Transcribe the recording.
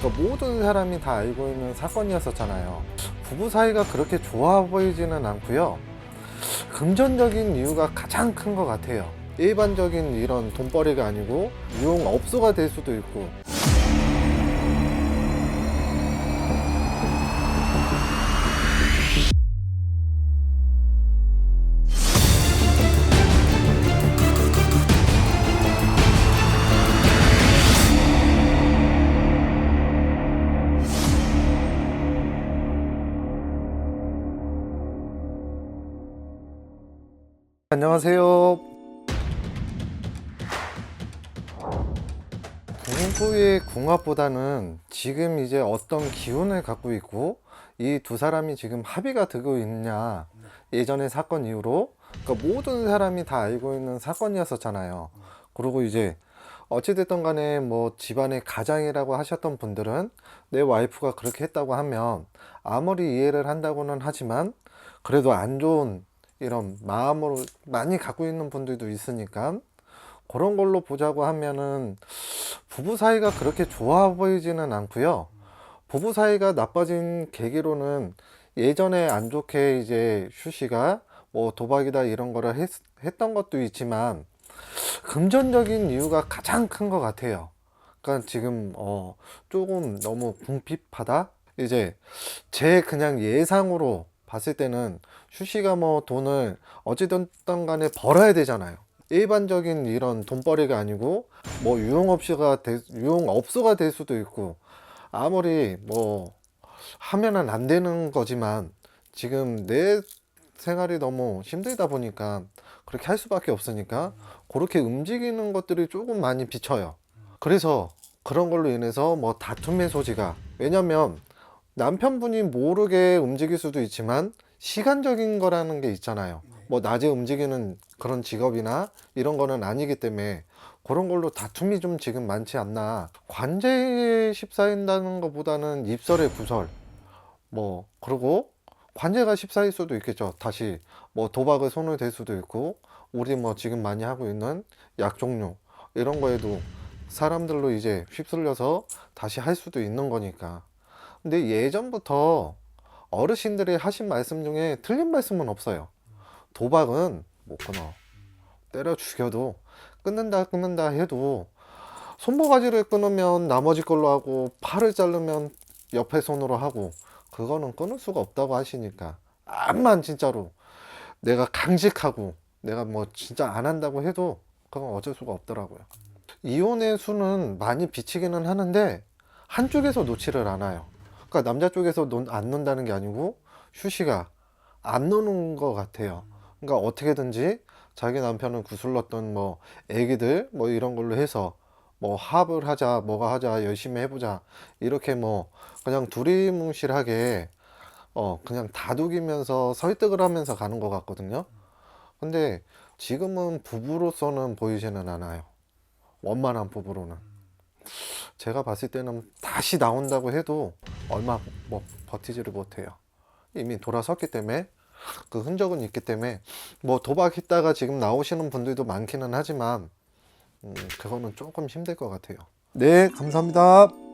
그러니까 모든 사람이 다 알고 있는 사건이었었잖아요. 부부 사이가 그렇게 좋아 보이지는 않고요. 금전적인 이유가 가장 큰 것 같아요. 일반적인 이런 돈벌이가 아니고 유흥업소가 될 수도 있고 안녕하세요. 부부의 궁합보다는 지금 이제 어떤 기운을 갖고 있고 이 두 사람이 지금 합의가 되고 있냐 예전의 사건 이후로 그러니까 모든 사람이 다 알고 있는 사건이었었잖아요. 그리고 이제 어찌됐든 간에 뭐 집안의 가장이라고 하셨던 분들은 내 와이프가 그렇게 했다고 하면 아무리 이해를 한다고는 하지만 그래도 안 좋은 이런 마음으로 많이 갖고 있는 분들도 있으니까 그런 걸로 보자고 하면은 부부 사이가 그렇게 좋아 보이지는 않고요. 부부 사이가 나빠진 계기로는 예전에 안 좋게 이제 슈 씨가 뭐 도박이다 이런 거를 했, 했던 것도 있지만 금전적인 이유가 가장 큰 것 같아요. 그러니까 지금 어 조금 너무 궁핍하다. 이제 제 그냥 예상으로 봤을 때는 슈 씨가 뭐 돈을 어찌됐든 간에 벌어야 되잖아요. 일반적인 이런 돈벌이가 아니고 뭐 유흥업소가 될, 유흥업소가 될 수도 있고 아무리 뭐 하면은 안 되는 거지만 지금 내 생활이 너무 힘들다 보니까 그렇게 할 수밖에 없으니까 그렇게 움직이는 것들이 조금 많이 비쳐요. 그래서 그런 걸로 인해서 뭐 다툼의 소지가 왜냐면 남편분이 모르게 움직일 수도 있지만 시간적인 거라는 게 있잖아요. 뭐 낮에 움직이는 그런 직업이나 이런 거는 아니기 때문에 그런 걸로 다툼이 좀 지금 많지 않나. 관제에 휩싸인다는 것보다는 입설의 구설. 뭐 그리고 관제가 휩싸일 수도 있겠죠. 다시 뭐 도박을 손을 댈 수도 있고 우리 뭐 지금 많이 하고 있는 약 종류 이런 거에도 사람들로 이제 휩쓸려서 다시 할 수도 있는 거니까. 근데 예전부터 어르신들이 하신 말씀 중에 틀린 말씀은 없어요. 도박은 못 끊어. 때려 죽여도 끊는다 끊는다 해도 손모가지를 끊으면 나머지 걸로 하고 팔을 자르면 옆에 손으로 하고 그거는 끊을 수가 없다고 하시니까 암만 진짜로 내가 강직하고 내가 뭐 진짜 안 한다고 해도 그건 어쩔 수가 없더라고요. 이혼의 수는 많이 비치기는 하는데 한쪽에서 놓지를 않아요. 그러니까 남자 쪽에서 논, 안 논다는 게 아니고 슈시가 안 노는 것 같아요. 그러니까 어떻게든지 자기 남편은 구슬렀던 뭐 애기들 뭐 이런 걸로 해서 뭐 합을 하자 뭐가 하자 열심히 해보자 이렇게 뭐 그냥 두리뭉실하게 어 그냥 다독이면서 설득을 하면서 가는 것 같거든요. 근데 지금은 부부로서는 보이지는 않아요. 원만한 부부로는. 제가 봤을 때는 다시 나온다고 해도 얼마 뭐 버티지를 못해요. 이미 돌아섰기 때문에 그 흔적은 있기 때문에 뭐 도박했다가 지금 나오시는 분들도 많기는 하지만 음, 그거는 조금 힘들 것 같아요. 네, 감사합니다.